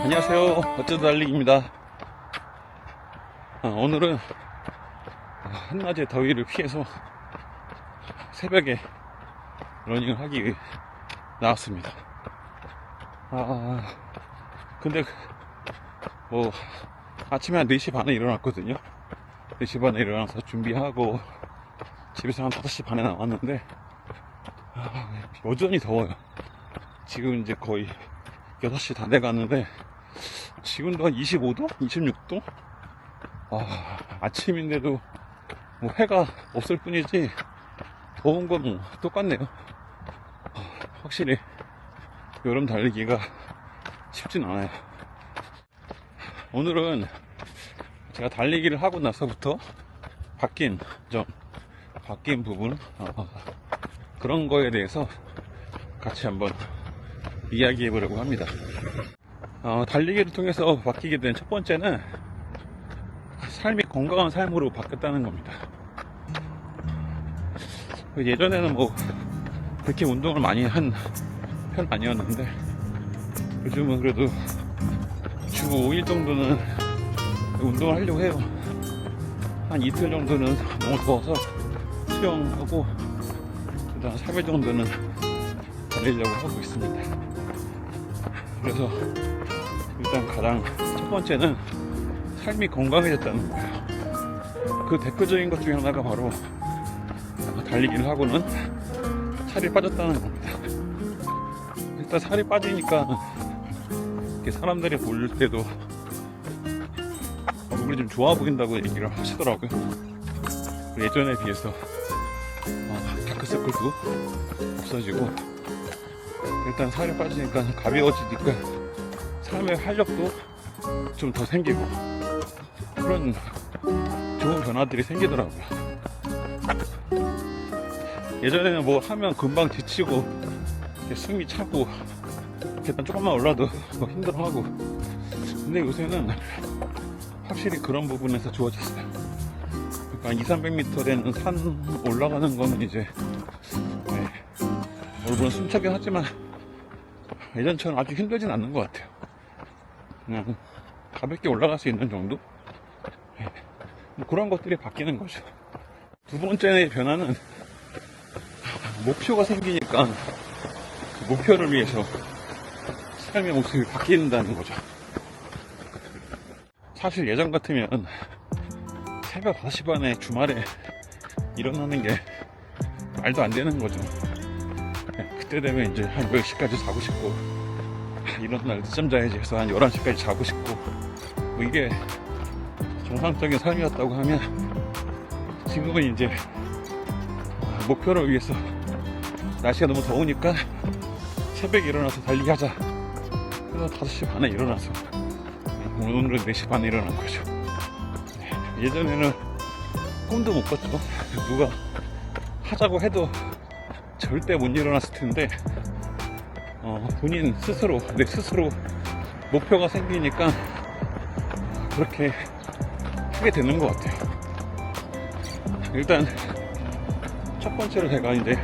안녕하세요. 어쩌다 달리기입니다. 아, 오늘은 한낮의 더위를 피해서 새벽에 러닝을 하기 나왔습니다. 아, 근데 뭐 아침에 한 4시 반에 일어났거든요. 4시 반에 일어나서 준비하고 집에서 한 5시 반에 나왔는데 아, 여전히 더워요. 지금 이제 거의 6시 다 돼가는데 지금도 한 25도? 26도? 아, 아침인데도 뭐 해가 없을 뿐이지 더운 건 뭐 똑같네요. 아, 확실히 여름 달리기가 쉽진 않아요. 오늘은 제가 달리기를 하고 나서부터 바뀐 점, 바뀐 부분, 어, 그런 거에 대해서 같이 한번 이야기해 보려고 합니다. 어, 달리기를 통해서 바뀌게 된 첫 번째는 삶이 건강한 삶으로 바뀌었다는 겁니다. 예전에는 뭐 그렇게 운동을 많이 한 편 아니었는데 요즘은 그래도 주 5일 정도는 운동을 하려고 해요. 한 이틀 정도는 너무 더워서 수영하고 그다음 3일 정도는 달리려고 하고 있습니다. 그래서 일단 가장 첫 번째는 삶이 건강해졌다는 거예요. 그 대표적인 것 중에 하나가 바로 달리기를 하고는 살이 빠졌다는 겁니다. 일단 살이 빠지니까 사람들이 볼 때도 얼굴이 좀 좋아 보인다고 얘기를 하시더라고요. 예전에 비해서 어, 다크서클도 없어지고 일단 살이 빠지니까 가벼워지니까 삶의 활력도 좀 더 생기고 그런 좋은 변화들이 생기더라고요. 예전에는 뭐 하면 금방 지치고 숨이 차고 계단 조금만 올라도 뭐 힘들어하고 근데 요새는 확실히 그런 부분에서 좋아졌어요. 그러니까 2, 300m 되는 산 올라가는 거는 이제 네, 물론 숨차긴 하지만 예전처럼 아주 힘들진 않는 것 같아요. 그냥 가볍게 올라갈 수 있는 정도? 네, 뭐 그런 것들이 바뀌는 거죠. 두 번째 변화는 목표가 생기니까 그 목표를 위해서 삶의 모습이 바뀐다는 거죠. 사실 예전 같으면 새벽 5시 반에 주말에 일어나는 게 말도 안 되는 거죠. 그때 되면 이제 한 10시까지 자고 싶고 이런 날 늦잠 자야지 해서 한 11시까지 자고 싶고 뭐 이게 정상적인 삶이었다고 하면 지금은 이제 목표를 위해서 날씨가 너무 더우니까 새벽에 일어나서 달리기 하자 그래서 5시 반에 일어나서 오늘은 4시 반에 일어난 거죠 네, 예전에는 꿈도 못 꿨죠 누가 하자고 해도 절대 못 일어났을 텐데 어, 본인 스스로 내 스스로 목표가 생기니까 그렇게 하게 되는 것 같아요. 일단 첫 번째로 제가 이제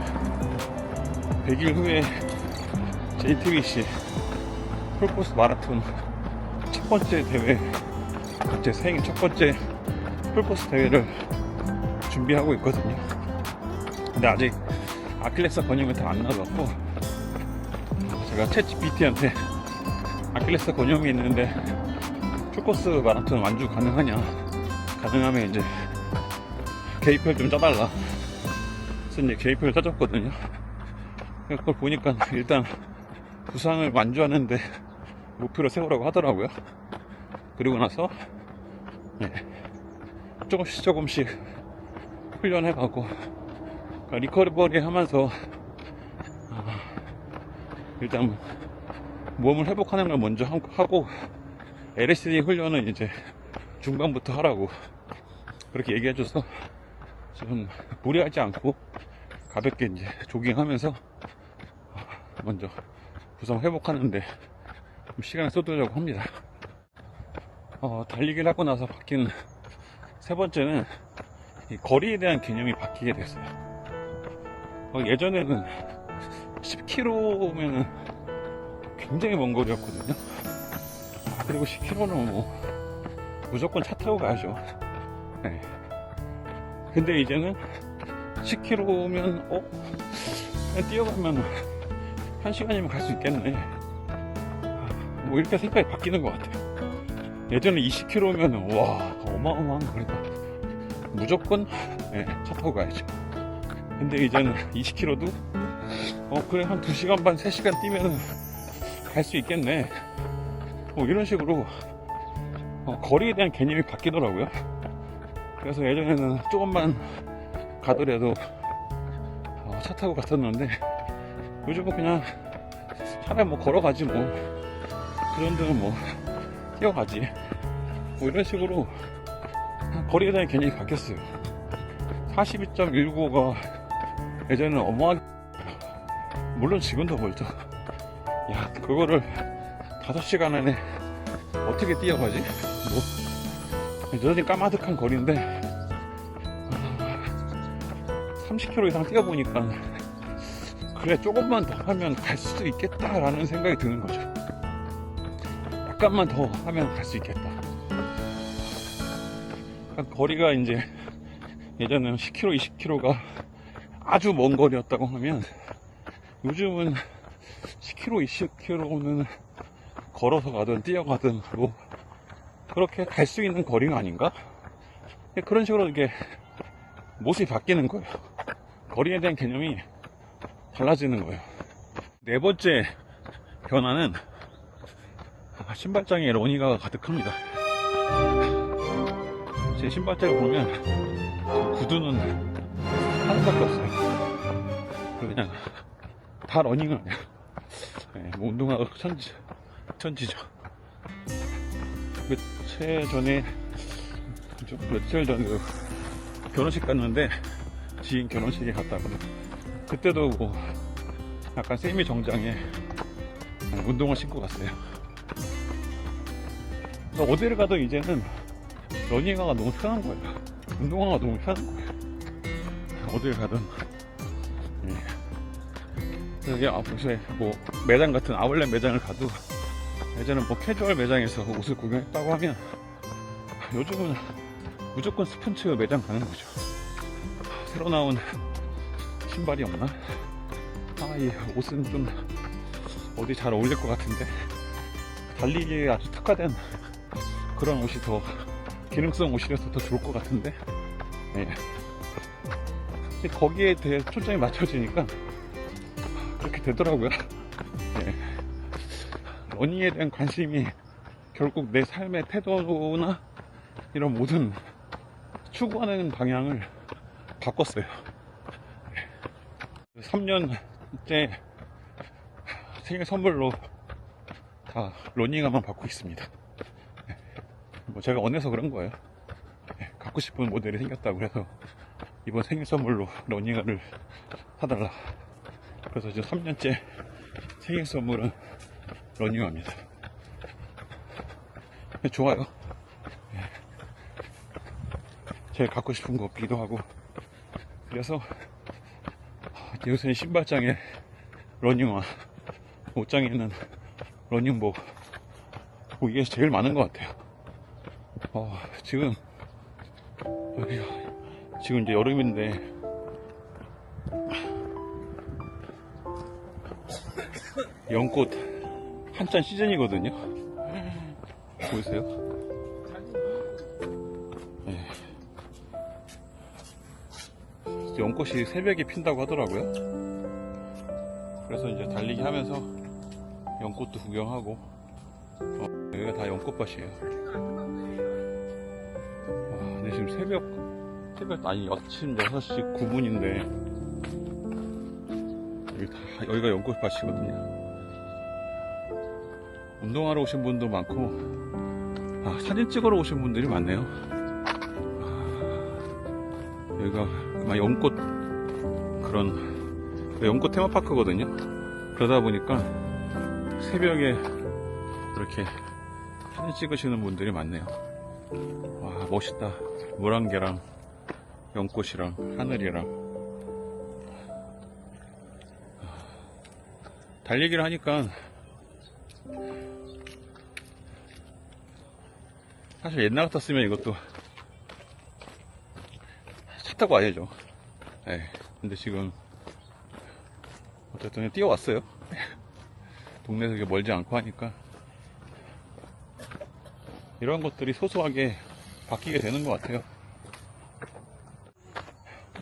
100일 후에 JTBC 풀코스 마라톤 첫 번째 대회 제 생애 첫 번째 풀코스 대회를 준비하고 있거든요. 근데 아직 아킬레스 건염이 다안 나왔고 제가 챗 GPT한테 아킬레스 건염이 있는데 풀코스 마라톤 완주 가능하냐? 가능하면 이제 계획표 좀 짜달라. 그래서 이제 계획표를 짜줬거든요. 그걸 보니까 일단 부상을 완주하는데 목표를 세우라고 하더라고요. 그리고 나서 네, 조금씩 조금씩 훈련해가고 리커버리 하면서 아, 일단 몸을 회복하는 걸 먼저 하고 LSD 훈련은 이제 중반부터 하라고 그렇게 얘기해줘서 좀 무리하지 않고 가볍게 이제 조깅하면서 먼저 부상 회복하는데 좀 시간을 쏟으려고 합니다. 어, 달리기를 하고 나서 바뀐 세 번째는 이 거리에 대한 개념이 바뀌게 됐어요. 어, 예전에는 10km면은 굉장히 먼 거리였거든요. 아, 그리고 10km는 뭐 무조건 차 타고 가야죠. 네. 근데 이제는 10km면 어? 뛰어가면 한 시간이면 갈 수 있겠네. 뭐 이렇게 생각이 바뀌는 것 같아요. 예전에 20km면 와 어마어마한 거리다. 무조건 예, 차 타고 가야죠. 근데 이제는 20km도 어 그래 한 2시간 반 3시간 뛰면 갈수 있겠네. 뭐 이런 식으로 어, 거리에 대한 개념이 바뀌더라고요. 그래서 예전에는 조금만 가더라도 어, 차 타고 갔었는데 요즘은 그냥 차라리 뭐 걸어가지 뭐 그런 데는 뭐 뛰어가지. 뭐 이런 식으로 거리에 대한 개념이 바뀌었어요. 42.195가 예전에는 어마하게 물론 지금도 멀죠. 야 그거를 5시간 안에 어떻게 뛰어가지? 뭐 여전히 까마득한 거리인데 30km 이상 뛰어보니까 그래 조금만 더 하면 갈 수도 있겠다라는 생각이 드는 거죠 약간만 더 하면 갈 수 있겠다 거리가 이제 예전에는 10km, 20km가 아주 먼 거리였다고 하면 요즘은 10km, 20km는 걸어서 가든 뛰어가든 뭐 그렇게 갈 수 있는 거리가 아닌가? 그런 식으로 이게 모습이 바뀌는 거예요. 거리에 대한 개념이 달라지는 거예요. 네 번째 변화는 신발장에 러니가 가득합니다. 제 신발장을 보면 구두는 하나밖에 없어요. 그냥 다 러닝을 하냐. 네, 뭐 운동하고 천지, 천지죠. 며칠 전에, 좀 며칠 전에 그 결혼식 갔는데, 지인 결혼식에 갔다가, 그때도 뭐, 약간 세미 정장에 운동을 신고 갔어요. 어디를 가도 이제는 러닝화가 너무 편한 거예요. 운동화가 너무 편한 거예요. 어딜 가든. 예. 여기 앞에 뭐 매장 같은 아울렛 매장을 가도 예전엔 뭐 캐주얼 매장에서 옷을 구경했다고 하면 요즘은 무조건 스폰츠 매장 가는 거죠. 새로 나온 신발이 없나? 아, 이 옷은 좀 어디 잘 어울릴 것 같은데 달리기에 아주 특화된 그런 옷이 더 기능성 옷이라서 더 좋을 것 같은데? 예. 거기에 대해 초점이 맞춰지니까 그렇게 되더라고요. 예. 러닝에 대한 관심이 결국 내 삶의 태도나 이런 모든 추구하는 방향을 바꿨어요. 3년째 생일 선물로 다 러닝화만 받고 있습니다 뭐 제가 원해서 그런 거예요. 예, 갖고 싶은 모델이 생겼다고 그래서 이번 생일 선물로 러닝화를 사달라. 그래서 지금 3년째 생일 선물은 러닝화입니다. 예, 좋아요. 예. 제가 갖고 싶은 거 없기도 하고 그래서 요새 신발장에 러닝화, 옷장에는 러닝복 뭐 이게 제일 많은 것 같아요. 어, 지금 여기 지금 이제 여름인데 연꽃 한참 시즌이거든요. 보이세요? 네. 연꽃이 새벽에 핀다고 하더라고요. 그래서 이제 달리기 하면서 연꽃도 구경하고 어, 여기가 다 연꽃밭이에요. 아, 근데 지금 새벽, 새벽, 아니, 아침 6시 9분인데, 여기 다, 여기가 연꽃밭이거든요. 운동하러 오신 분도 많고, 아, 사진 찍으러 오신 분들이 많네요. 아, 여기가 아마 연꽃, 그런, 연꽃 테마파크거든요. 그러다 보니까, 새벽에 이렇게 사진 찍으시는 분들이 많네요. 와, 멋있다. 물안개랑 연꽃이랑 하늘이랑. 달리기를 하니까 사실 옛날 같았으면 이것도 차 타고 와야죠. 예. 근데 지금 어쨌든 뛰어왔어요. 동네에서 멀지 않고 하니까 이런 것들이 소소하게 바뀌게 되는 것 같아요.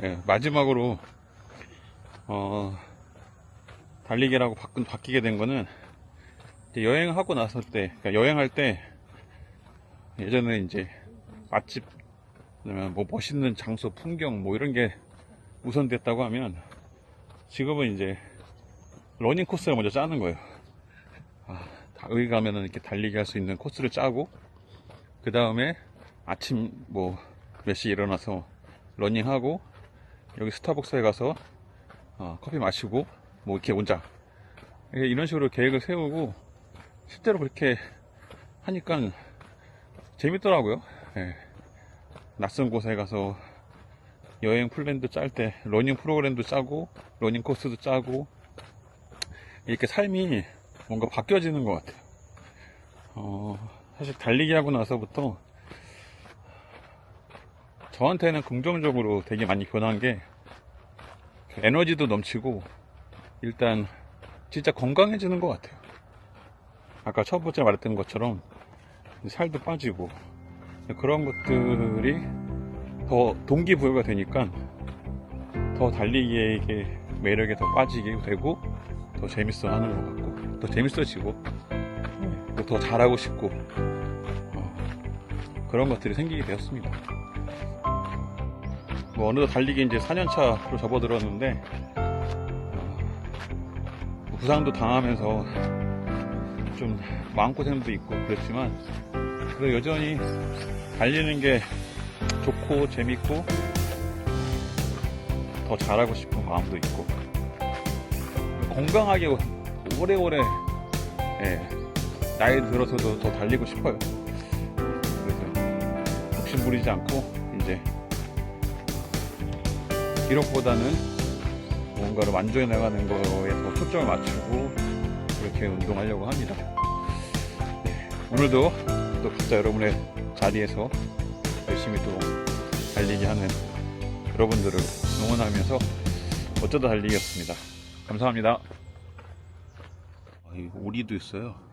예, 마지막으로 어, 달리기라고 바꾼, 바뀌게 된 거는 여행하고 나서 때, 그러니까 여행할 때 예전에 이제 맛집, 뭐 멋있는 장소, 풍경 뭐 이런 게 우선됐다고 하면 지금은 이제 러닝 코스를 먼저 짜는 거예요. 아, 다- 여기 가면은 이렇게 달리기 할 수 있는 코스를 짜고 그 다음에 아침 뭐 몇시 일어나서 러닝하고 여기 스타벅스에 가서 어, 커피 마시고 뭐 이렇게 온자 예, 이런 식으로 계획을 세우고 실제로 그렇게 하니까 재밌더라고요. 예. 낯선 곳에 가서 여행 플랜도 짤 때 러닝 프로그램도 짜고 러닝 코스도 짜고 이렇게 삶이 뭔가 바뀌어지는 것 같아요. 어, 사실 달리기 하고 나서부터 저한테는 긍정적으로 되게 많이 변한 게 에너지도 넘치고 일단 진짜 건강해지는 것 같아요. 아까 첫 번째 말했던 것처럼 살도 빠지고 그런 것들이 더 동기부여가 되니까 더 달리기의 이게 매력에 더 빠지게 되고 더 재밌어 하는 것 같고 더 재밌어지고 또 더 잘하고 싶고 어, 그런 것들이 생기게 되었습니다. 뭐 어느덧 달리기 이제 4년차로 접어들었는데 어, 부상도 당하면서 좀 마음고생도 있고 그랬지만 그래도 여전히 달리는 게 좋고 재밌고 더 잘하고 싶은 마음도 있고 건강하게 오래오래 예, 나이 들어서도 더 달리고 싶어요. 그래서 욕심 부리지 않고 이제 기록보다는 뭔가를 완주해 나가는 거에 더 초점을 맞추고 그렇게 운동하려고 합니다. 네, 오늘도 또 각자 여러분의 자리에서 열심히 또 달리기 하는 여러분들을 응원하면서 어쩌다 달리기였습니다. 감사합니다. 아, 이 오리도 있어요.